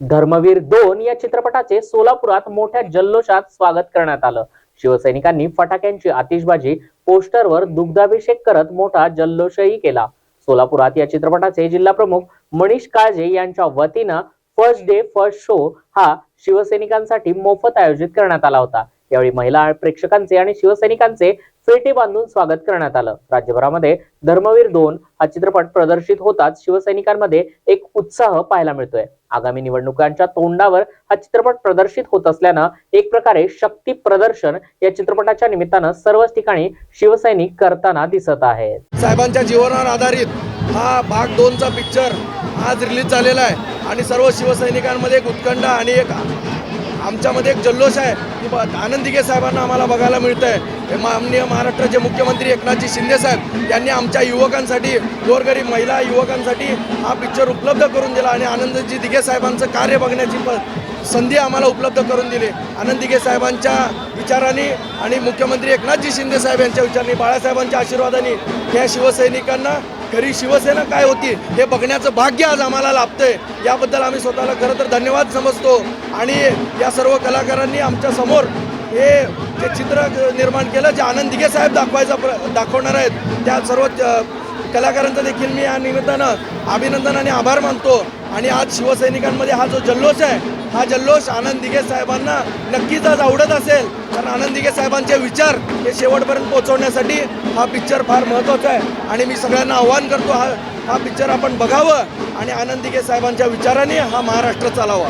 धर्मवीर दोन या चित्रपटाचे सोलापुरात मोठ्या जल्लोषात स्वागत करण्यात आलं. शिवसैनिकांनी फटाक्यांची आतिषबाजी पोस्टरवर दुग्धाभिषेक करत मोठा जल्लोषही केला. सोलापुरात या चित्रपटाचे जिल्हा प्रमुख मनीष काळजे यांच्या वतीनं फर्स्ट डे फर्स्ट शो हा शिवसैनिकांसाठी मोफत आयोजित करण्यात आला होता. यावेळी महिला प्रेक्षकांचे आणि शिवसैनिकांचे फेटे बांधून स्वागत करण्यात आलं. राज्यभरामध्ये धर्मवीर दोन हा चित्रपट प्रदर्शित होताच शिवसैनिकांमध्ये एक उत्साह पाहायला मिळतोय. आगामी निवडणुकांच्या तोंडावर हा चित्रपट प्रदर्शित होत असल्यानं एक प्रकारे शक्ती प्रदर्शन या चित्रपटाच्या निमित्तानं सर्वच ठिकाणी शिवसैनिक करताना दिसत आहेत. साहेबांच्या जीवनावर आधारित हा भाग दोनचा पिक्चर आज रिलीज झालेला आहे. आणि सर्व शिवसैनिकांमध्ये एक उत्कंठ आणि एक आमच्यामध्ये एक जल्लोष आहे. की आनंद आनंदिगे साहेबांना आम्हाला बघायला मिळतं आहे माननीय महाराष्ट्राचे मुख्यमंत्री एकनाथजी शिंदे साहेब यांनी आमच्या युवकांसाठी गोरगरीब महिला युवकांसाठी हा पिक्चर उपलब्ध करून दिला आणि आनंदजी दिघे साहेबांचं कार्य बघण्याची प संधी आम्हाला उपलब्ध करून दिली. आनंद दिघे साहेबांच्या विचाराने आणि मुख्यमंत्री एकनाथजी शिंदे साहेब यांच्या विचाराने बाळासाहेबांच्या आशीर्वादाने या शिवसैनिकांना खरी शिवसेना काय होती हे बघण्याचं भाग्य आज आम्हाला लाभतंय. याबद्दल आम्ही स्वतःला खरं तर धन्यवाद समजतो. आणि या सर्व कलाकारांनी आमच्यासमोर हे जे चित्र निर्माण केलं जे आनंद दिघे साहेब दाखवायचा प्र दाखवणार आहेत त्या सर्व कलाकारांचं देखील मी या निमित्तानं अभिनंदन आणि आभार मानतो. आणि आज शिवसैनिकांमध्ये हा जो जल्लोष आहे हा जल्लोष आनंद दिघे साहेबांना नक्कीच आज आवडत असेल. कारण आनंद दिघे साहेबांचे विचार हे शेवटपर्यंत पोहोचवण्यासाठी हा पिक्चर फार महत्त्वाचा आहे. आणि मी सगळ्यांना आव्हान करतो हा हा पिक्चर आपण बघावं आणि आनंद दिघे साहेबांच्या विचाराने हा महाराष्ट्र चालावा.